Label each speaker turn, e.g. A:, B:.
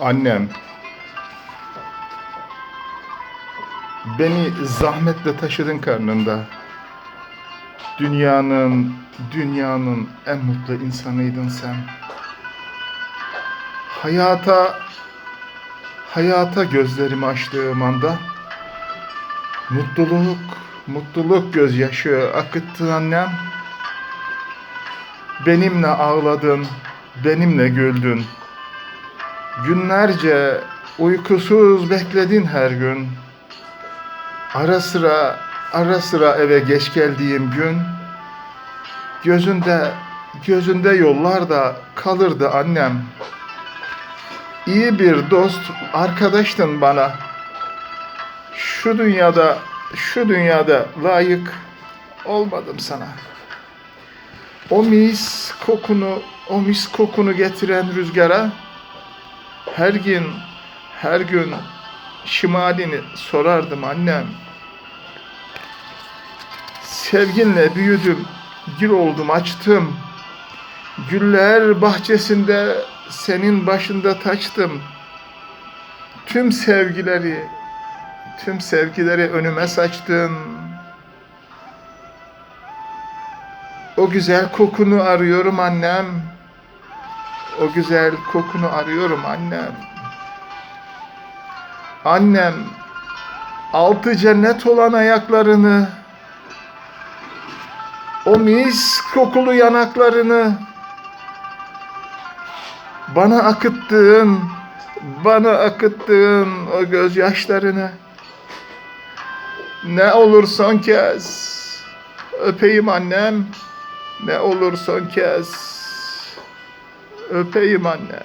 A: Annem beni zahmetle taşıdın karnında. Dünyanın, dünyanın en mutlu insanıydın sen. Hayata, hayata gözlerimi açtığım anda mutluluk, mutluluk gözyaşı akıttın annem. Benimle ağladın, benimle güldün. Günlerce uykusuz bekledin her gün. Ara sıra, ara sıra eve geç geldiğim gün gözünde, gözünde yollarda kalırdı annem. İyi bir dost, arkadaştın bana. Şu dünyada, şu dünyada layık olmadım sana. O mis kokunu, o mis kokunu getiren rüzgara her gün, her gün şimalini sorardım annem. Sevginle büyüdüm, gül oldum açtım. Güller bahçesinde senin başında taçtım. Tüm sevgileri, tüm sevgileri önüme saçtın. O güzel kokunu arıyorum annem. O güzel kokunu arıyorum annem. Annem altı cennet olan ayaklarını o mis kokulu yanaklarını bana akıttığın bana akıttığın o gözyaşlarını ne olur son kez öpeyim annem ne olur son kez öpeyim anne.